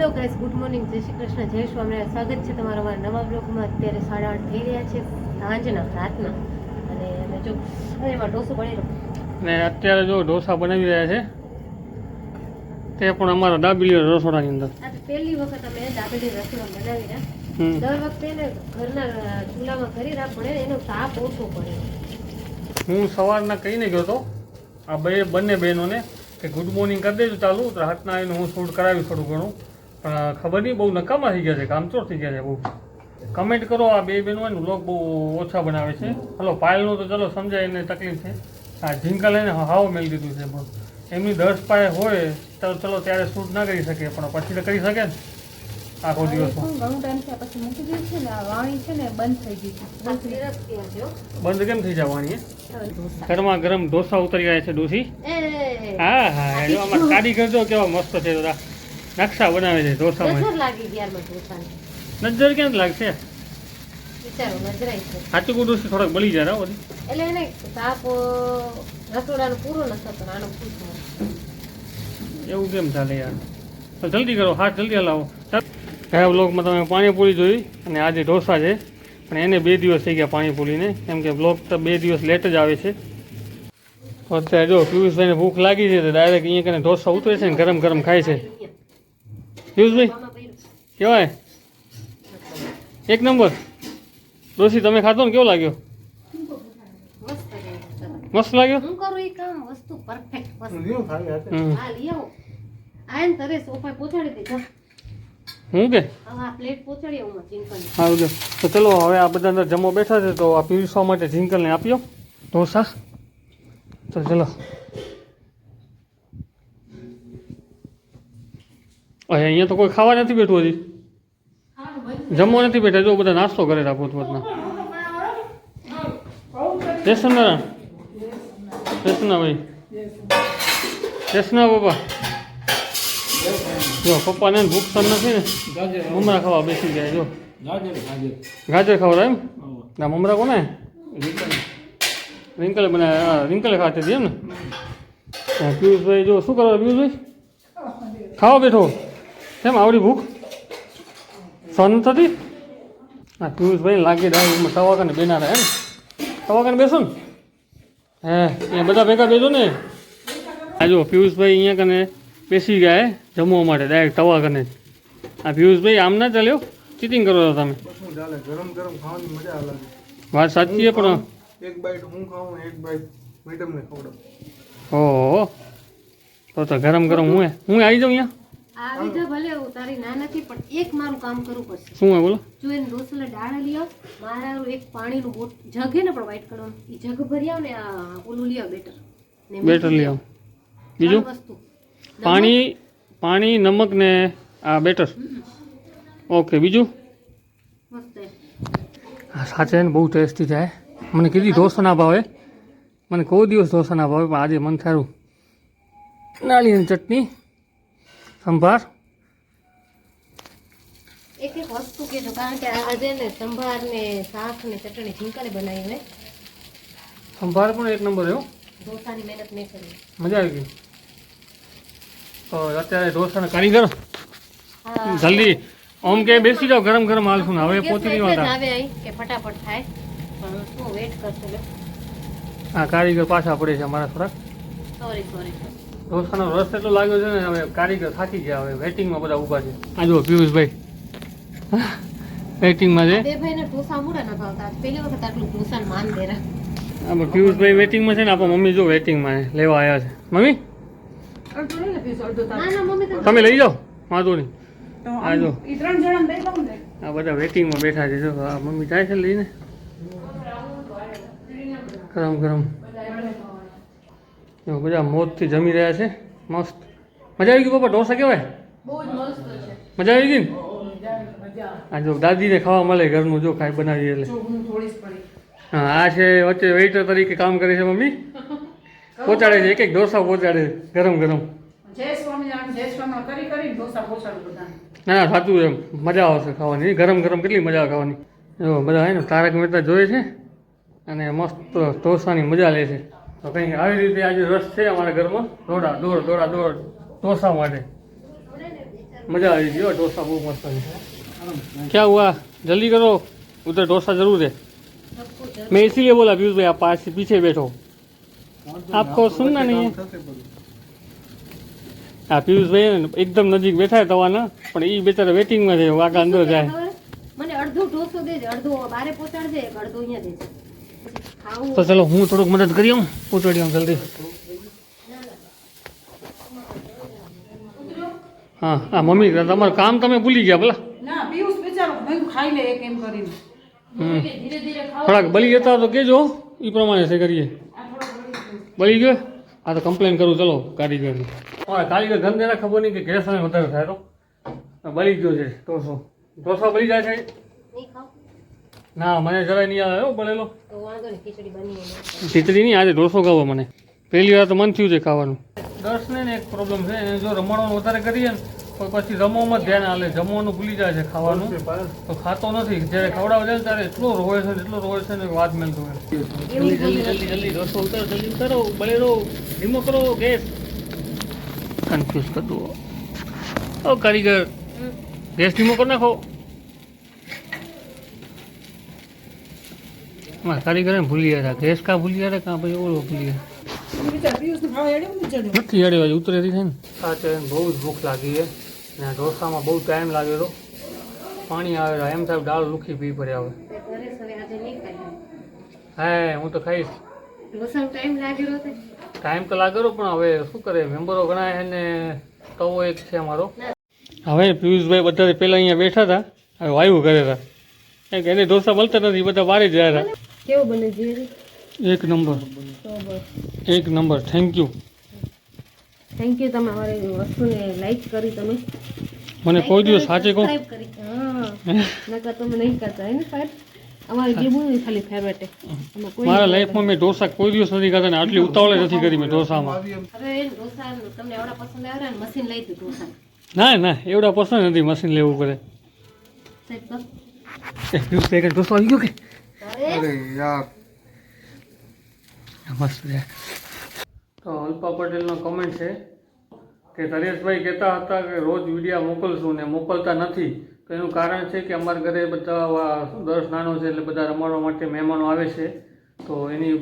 Hello guys good morning જય શ્રી કૃષ્ણ જય સ્વામિનારાયણ. સ્વાગત છે તમારા અમારા નવા બ્લોગમાં. અત્યારે સાડા આઠ થઈ રહ્યા છે સાંજના રાતના. અને અમે જો એમાં ઢોસો બની રહ્યો. ને અત્યારે જો ઢોસા બનાવી રહ્યા છે તે પણ અમારા દાબેલી રસોડાની અંદર. આ તો પહેલી વખત અમે દાબેલી રસોડા બનાવી રહ્યા. દર વખતે એને ઘરના ચૂલામાં કરી રાખ પડે એનો તાપ ઓછો પડે. હું સવારના કહીને ગયો હતો આ બે બંને બહેનોને કે ગુડ મોર્નિંગ કરી દેજો ચાલુ રાતના આવીને હું શૂટ કરાવી થોડું ઘણું. ખબર નહીં બહુ નકામા થઈ ગયા છે કામચોર થઈ ગયા છે બહુ. કમેન્ટ કરો આ બે બહેનો હોય ને લોક બહુ ઓછા બનાવે છે. હલો પાયલનું તો ચલો સમજાય એને તકલીફ છે. આ ઝીંકા લઈને હાવ મેળવી દીધું છે બહુ. એમની દસ પાય હોય તો ચલો ત્યારે શૂટ ના કરી શકે પણ પછી તો કરી શકે ને. આખો દિવસ ઘણું ટાઈમ થયા પછી મૂકી દીધું છે ને વાણી છે ને બંધ થઈ ગઈ છે. બંધ કેમ થઈ જાય વાણી હવે ગરમા ગરમ ઢોસા ઉતરી ગયા છે ડોસી. હા હા જો અમારા કારીગર જો કેવા મસ્ત છે બધા. નકશા બનાવે છે ઢોસામાં નજર લાગી ગયા નજર ક્યાં લાગશે? વિચારો નજરાય છે. સાચું કું ડોસી થોડાક બળી જાય બધી. એટલે એને તાપ રસોડાનો પૂરો ન થતો આનો એવું કેમ ચાલે યાર? તો જલ્દી કરો હાથ જલ્દી હલાવો. ગયા બ્લોગમાં તમે પાણીપુરી જોઈ અને આજે ઢોસા છે પણ એને બે દિવસ થઈ ગયા પાણીપુરીને. કેમ કે બ્લોગ તો બે દિવસ લેટ જ આવે છે. અત્યારે જો પિયુષભાઈને ભૂખ લાગી છે તો ડાયરેક્ટ અહીંયા કને ઢોસા ઉતરે છે ને ગરમ ગરમ ખાય છે. પિયુષભાઈ આમાં પહેર્યું. કેવાય? એક નંબર. ડોસી તમે ખાધો ને કેવો લાગ્યો? મસ્ત છે. મસ્ત લાગ્યો? હું કરું એ કામ? વસ્તુ પરફેક્ટ મસ્ત. હમ. હા લઈ આવો આયન તરે સોફા પહોંચાડી દીધા. હું કે? હવે આ પ્લેટ પહોંચાડી આવું ચિંકન સારું જો. તો ચલો હવે આ બધા અંદર જમવા બેઠા છે તો આ પીરસવા માટે ઝીંકલને આપ્યો? ઢોસા તો ચલો. અરે અહીંયા તો કોઈ ખાવા નથી બેઠું હજી. જમવા નથી બેઠા જો બધા નાસ્તો કરે રાખો પોતપોતના જય સત્યનારાયણ જય ભાઈ. જય પપ્પા જો પપ્પાને ભૂખ સર નથી ને? મમરા ખાવા બેસી ગયા જો. ગાજર ખાવા એમ? ના મમરા કોને? રિંકલે. બનાવ્યા રિંકલે ખાતી હતી એમ ને? પિયુષભાઈ જો શું કરો પિયુષભાઈ? ખાવા બેઠો? કેમ આવડી ભૂખ? સહન થતી હા પિયુષભાઈ લાગે ડાયરીમાં સવાકાને બેનારા એમ? સવાકાને બેસો ને. હે અહીંયા બધા ભેગા બેસો ને. આ જો પિયુષભાઈ અહીંયા કને બેસી ગયા જમવા માટે ડાયરેક્ટ તવા કને. આ પિયુષભાઈ આમ ના ચાલ્યો? ચીટિંગ કરો છો તમે? ગરમ ગરમ ખાવાની મજા અલગ વાત સાચી છે પણ એક બાઈટ હું ખાઉં એક બાઈટ મેડમને ખવડાવું. ઓહો. તો તો ગરમ ગરમ હું હું આવી જાઉં અહીંયા? આવી જા ભલે હું તારી ના નથી પણ એક મારું કામ કરવું પડશે. શું આ બોલો? જો એને દાણા લઈ આવ મારા એક પાણીનું બોટ જગ હે ને પણ વ્હાઈટ કલરનું. એ જગ ભરી આવ ને આ ઓલું બેટર. બેટર લઈ આવો. બીજું? વસ્તુ. પાણી પાણી નમક ને આ બેટર. ઓકે બીજું? સાચે ને બહુ ટેસ્ટી થાય. મને કીધી ઢોસા ના ભાવે. મને કોઈ દિવસ ઢોસા ના ભાવે પણ આજે મન થારું નાળિયેરની ચટણી. સંભાર? એક એક વસ્તુ કહેજો કારણ કે આજે ને સંભાર ને શાક ને ચટણી ઝીંકાને બનાવી મેં સંભાર પણ એક નંબર એવો? ઢોસાની મહેનત મેં કરી મજા આવી ગઈ. તો અત્યારે ઢોસાના કારીગર જલ્દી. ઓમ કે બેસી જાઓ ગરમ ગરમ હાલશું ને. હવે પોતી નહીં વાતા આવે કે ફટાફટ થાય. પણ શું વેટ કરશે આ કારીગર પાછા પડે છે અમારા થોડાક. સોરી સોરી ઢોસાનો રસ એટલો લાગ્યો છે ને હવે કારીગર થાકી ગયા હવે વેટિંગમાં બધા ઊભા છે. આ જુઓ પિયુષભાઈ. વેટિંગમાં છે. બે ભાઈને ઢોસા મૂડા ન ભાવતા પહેલી વખત આટલું ઢોસાનું માન દેરા આમાં પિયુષભાઈ વેટિંગમાં છે ને આપણા મમ્મી જો વેટિંગમાં છે, લેવા આવ્યા છે. મમ્મી? તમે લઈ જાઓ. વાંધો નહીં. આ જો. ઈ ત્રણ જણા દઈ દઉં ને? આ બધા વેટિંગમાં બેઠા છે જો આ મમ્મી જાય છે લઈને. ગરમ ગરમ. જો બધા મોજથી જમી રહ્યા છે. મસ્ત. મજા આવી ગઈ પપ્પા ઢોસા કેવાય? છે. મજા આવી ગઈ ને? આ જો દાદીને ખાવા મળે ઘરનું જો ખાઈ બનાવીએ એટલે. હું હા આ છે વચ્ચે વેઇટર તરીકે કામ કરે છે મમ્મી. પહોંચાડે છે એક એક ઢોસા પહોંચાડે ગરમ ગરમ. ના ના સાચું એમ. મજા આવશે ખાવાની. ગરમ ગરમ કેટલી મજા આવે ખાવાની. જો બધા હે ને તારક મહેતા જોઈએ છે અને મસ્ત ઢોસાની મજા લે છે. તો કંઈ આવી રીતે આજે રસ છે અમારા ઘરમાં દોડા દોડ દોડા દોડ ઢોસા માટે मज़ा आई थी डोसा बहुत मस्त है क्या हुआ जल्दी करो उधर डोसा जरूर है सबको जरूर मैं इसीलिए बोला पीयूष भाई आप पास पीछे बैठो आपको सुनना नहीं है થશે બધું. હા પિયુષભાઈ ને એકદમ નજીક બેઠા તવાના પણ એ બેચારા વેટિંગમાં છે વાગા અંદર જાય ખબર? મને અડધો ઢોસો દેજે અડધો બારે પહોંચાડજે એક અડધો અહીંયા દેજે પછી ખાવું તો ચલો હું થોડુંક મદદ કરી આવું. પૂછવાડી આવું જલ્દી. હા હા મમ્મી તમારું કામ તમે ભૂલી ગયા ભલા. ના પિયુષ બિચારો મેં ખાઈ લે એક એમ કરીને. હમ. ધીરે ધીરે ખાવ. થોડાક બળી જતા તો કેજો એ પ્રમાણે છે કરીએ. બળી ગયો. આ તો કમ્પ્લેન કરું ચલો કારીગરની હા કારીગર ગંદેના ખબર નહીં કે ગેસ અને વધારે થાય તો. બળી ગયો છે ઢોસો. ઢોસો બળી જાય છે? નહીં ખાવ. ના મને જરાય નહીં આવે હો બળેલો તો નહીં ખીચડી નહીં આજે ઢોસો ખાવો મને. પહેલી વાર તો મન થયું છે ખાવાનું. દર્શને ને એક પ્રોબ્લેમ છે એને જો રમવાનું વધારે કરીએ ને તો પછી રમવામાં ધ્યાન હાલે જમવાનું ભૂલી જાય છે ખાવાનું. તો ખાતો નથી જ્યારે ખવડાવે જાય ત્યારે એટલો રોવે છે એટલો રોવે છે ને વાત મેલતો હોય જલ્દી જલ્દી જલ્દી ઢોસો ઉતારો જલ્દી ઉતારો બળેરો ધીમો કરો ગેસ. કન્ફ્યુઝ કરતું ઓ કારીગર ગેસ ધીમો કરી નાખો. કારીગર એમ ભૂલી હતા. ગેસ કા ભૂલી હતા કાં ભાઈ ઓળો ભૂલી. નથી અડે બાજુ ઉતરેથી છે ને. સાચે બહુ જ ભૂખ લાગી છે. ને ઢોસામાં બહુ ટાઈમ લાગ્યો હતો. પાણી આવે એમ સાહેબ દાળ લુખી પી પડે આવે હે હું તો ખાઈશ. ટાઈમ ટાઈમ તો લાગેલો પણ હવે શું કરે? મેમ્બરો ઘણા છે ને તવો એક છે અમારો. હવે પિયુષભાઈ બધા પહેલાં અહીંયા બેઠા હતા હવે વાયુ કરે હતા. કારણ કે એને ઢોસા મળતા નથી બધા બારે જ રહ્યા હતા. કેવું બને જીરી એક નંબર. એક number. Thank you thank you તમે અમારી વસ્તુને લાઈક કરી તમે. મને કોઈ દિવસ સાચે કહું. સબસ્ક્રાઇબ કરી. હા. નકર તમે નહીં કરતા હે ને સાહેબ? અમારી ખાલી ફેવરેટ. મારા લાઈફમાં મેં ઢોસા કોઈ દિવસ નથી કરતા ને આટલી ઉતાવળે નથી કરી મેં ઢોસામાં. તમને એવડા પસંદ આવ્યા ને મશીન લઈ દીધું ઢોસા. ના ના એવડા પસંદ નથી મશીન લેવું પડે. સાહેબ ઢોસો આવી ગયો કે? અરે યાર. મસ્ત તો અલ્પા પટેલનો કમેન્ટ છે કે તરેશભાઈ કહેતા હતા કે રોજ વિડીયા મોકલશું ને મોકલતા નથી. તો એનું કારણ છે કે અમારા ઘરે બધા દસ નાનો છે એટલે બધા રમાડવા માટે મહેમાનો આવે છે. તો એની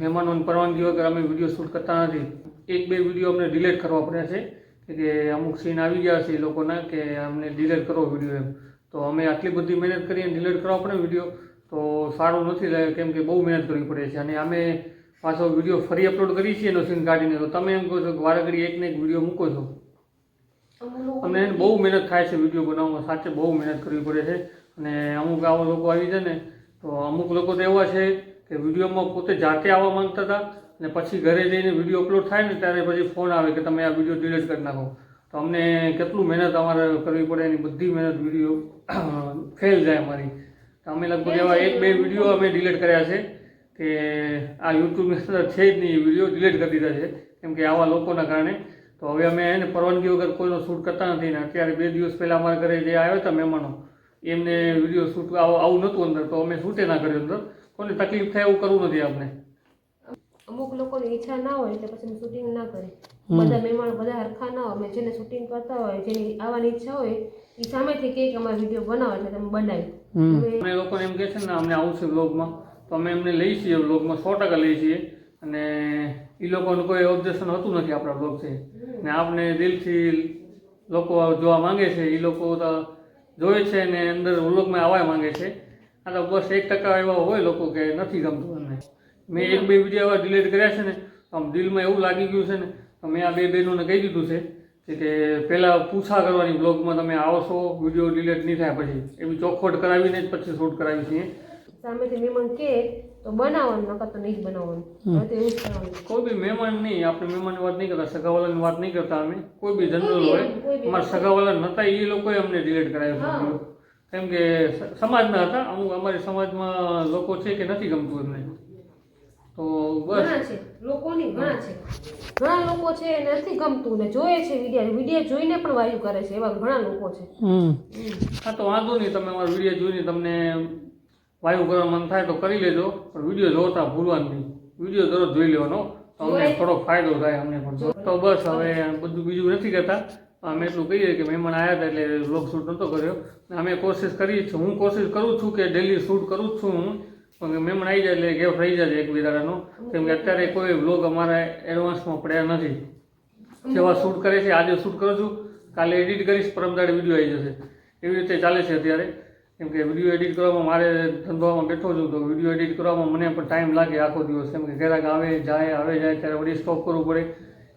મહેમાનોની પરવાનગી વગર અમે વીડિયો શૂટ કરતા નથી. એક બે વીડિયો અમને ડિલીટ કરવા પડ્યા છે કે કે અમુક સીન આવી ગયા છે એ લોકોના કે અમને ડિલીટ કરો વીડિયો એમ. તો અમે આટલી બધી મહેનત કરીને ડિલીટ કરવા પડે વીડિયો. તો સારું નથી લાગે કેમ કે બહુ મહેનત કરવી પડે છે. અને અમે પાછો વીડિયો ફરી અપલોડ કરીએ છીએ એનો સીન કાઢીને તો તમે એમ કહો છો કે વારે ઘડી એક ને એક વીડિયો મૂકો છો. એને બહુ મહેનત થાય છે વીડિયો બનાવવામાં, સાચે બહુ મહેનત કરવી પડે છે. અને અમુક આવા લોકો આવી જાય ને, તો અમુક લોકો તો એવા છે કે વિડીયોમાં પોતે જાતે આવવા માંગતા હતા અને પછી ઘરે જઈને વીડિયો અપલોડ થાય ને, ત્યારે પછી ફોન આવે કે તમે આ વીડિયો ડિલીટ કરી નાખો. તો અમને કેટલું મહેનત અમારે કરવી પડે, એની બધી મહેનત વીડિયો ફેલ જાય અમારી. અમે લગભગ એવા એક બે વીડિયો અમે ડિલીટ કર્યા છે કે આ યુટ્યુબની અંદર છે જ નહીં વીડિયો ડિલીટ કરી દીધા છે. કેમ કે આવા લોકોના કારણે. તો હવે અમે એને પરવાનગી વગર કોઈનો શૂટ કરતા નથી ને અત્યારે બે દિવસ પહેલાં અમારા ઘરે જે આવ્યા હતા મહેમાનો, એમને વીડિયો શૂટ આવું નહોતું અંદર, તો અમે શૂટે ના કર્યું અંદર. કોને તકલીફ થાય એવું કરવું નથી આપણે. અમુક લોકોની ઈચ્છા ના હોય એટલે પછી શૂટિંગ ના કરે. બધા મહેમાન બધા હરખા ના હોય. અમે જેને શૂટિંગ કરતા હોય જેની આવવાની ઈચ્છા હોય એ સામેથી કહે કે અમારે વીડિયો બનાવો એટલે તમે બનાવી અમે લોકો એમ કહે છે ને અમને આવશે છે વ્લોગમાં તો અમે એમને લઈ છીએ વ્લોગમાં સો ટકા લઈ છીએ. અને એ લોકોનું કોઈ ઓબ્જેક્શન હતું નથી આપણા વ્લોગ છે. ને આપણે દિલથી લોકો જોવા માંગે છે. એ લોકો તો જોવે છે ને અંદર વ્લોગમાં આવવા માંગે છે. આ તો બસ એક ટકા એવા હોય લોકો કે નથી ગમતું. મેં એક બે વીડિયો એવા ડિલીટ કર્યા છે ને આમ દિલમાં એવું લાગી ગયું છે ને તો મેં આ બે બહેનોને કહી દીધું છે કે પહેલાં પૂછા કરવાની બ્લોગમાં તમે આવશો વીડિયો ડિલીટ નહીં થાય પછી. એવી ચોખવટ કરાવીને જ પછી શૂટ કરાવી છીએ સામેથી મહેમાન કે તો બનાવવાનું નકર તો નહીં બનાવવાનું. કોઈ બી મહેમાન નહીં આપણે મહેમાનની વાત નહીં કરતા સગાવાલાની વાત નહીં કરતા અમે. કોઈ બી જનરલ હોય અમારા સગાવાલા નહોતા એ લોકોએ અમને ડિલીટ કરાવ્યું. કેમ કે સમાજના હતા અમુક અમારી સમાજમાં લોકો છે કે નથી ગમતું એમને. તો ઘણા છે. લોકોની ઘણા છે. ઘણા લોકો છે એને નથી ગમતું ને જોયે છે વીડિયો વીડિયો જોઈને પણ વાયુ કરે છે. એવા ઘણા લોકો છે. હા તો વાંધો નહીં તમે અમારો વીડિયો જોઈને તમને વાયુ કરવા મન થાય તો કરી લેજો. પણ વીડિયો જોતા ભૂલવાનું નહીં. વીડિયો દરરોજ જોઈ લેવાનો. તો અમને. થોડો ફાયદો થાય અમને પણ. તો બસ હવે બધું બીજું નથી કહેતા. અમે એટલું કહીએ કે મહેમાન આવ્યા હતા એટલે વ્લોગ શૂટ નહોતો કર્યો. અમે કોશિશ કરી છીએ હું કોશિશ કરું છું કે ડેલી શૂટ કરું જ છું હું. મહેમાન આવી જાય એટલે ગેપ રહી જાય એક બિદારાનો કેમ કે અત્યારે કોઈ બ્લોગ અમારા એડવાન્સમાં પડ્યા નથી. જેવા શૂટ કરે છે, આજે શૂટ કરું છું. કાલે એડિટ કરીશ પરમદાડે વીડિયો આવી જશે. એવી રીતે ચાલે છે અત્યારે. કેમ કે વીડિયો એડિટ કરવામાં મારે ધંધોમાં બેઠો છું તો વીડિયો એડિટ કરવામાં મને પણ ટાઈમ લાગે આખો દિવસ. કેમ કે ક્યારેક આવે, જાય આવે, જાય, ત્યારે વળી સ્ટોપ કરવું પડે.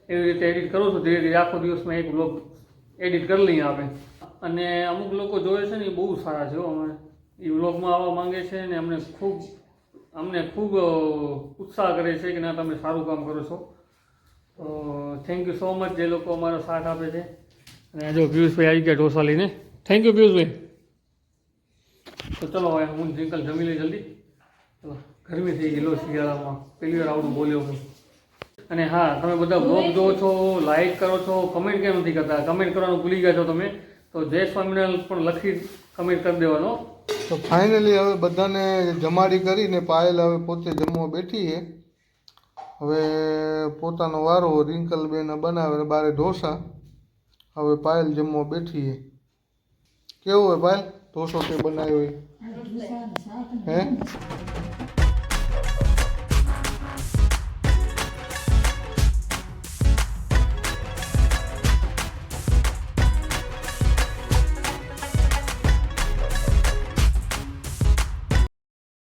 એવી રીતે એડિટ કરું છું, ધીરે ધીરે આખો દિવસમાં એક બ્લોગ એડિટ કરી લઈએ આપણે. અને અમુક લોકો જોવે છે ને એ બહુ સારા છે અમારે. એ વ્લોગમાં આવવા માંગે છે અને અમને ખૂબ અમને ખૂબ ઉત્સાહ કરે છે કે ના તમે સારું કામ કરો છો. તો થેન્ક યુ સો મચ જે લોકો અમારો સાથ આપે છે. અને જો પિયુષભાઈ આવી ગયા ઢોસા લઈને. થેન્ક યુ પિયુષભાઈ. તો ચલો હવે હું જિંકલ જમી લઈ જલ્દી. ચલો, ગરમી થઈ ગયેલો શિયાળામાં. પહેલી વાર આવડું બોલ્યો હું. અને હા, તમે બધા બ્લોગ જોવો છો લાઈક કરો છો કમેન્ટ કેમ નથી કરતા? કમેન્ટ કરવાનું ભૂલી ગયા છો તમે. તો જય સ્વામિનારાયણ પણ લખી કમેન્ટ કરી દેવાનો. તો ફાઇનલી હવે બધાને જમાડી કરીને પાયલ હવે પોતે જમવા બેઠી છે. હવે પોતાનો વારો રિંકલબેન બનાવે ને બારે ઢોસા. હવે પાયલ જમવા બેઠી છે. કેવું હોય પાયલ? ઢોસો તે બનાવ્યો હોય હે?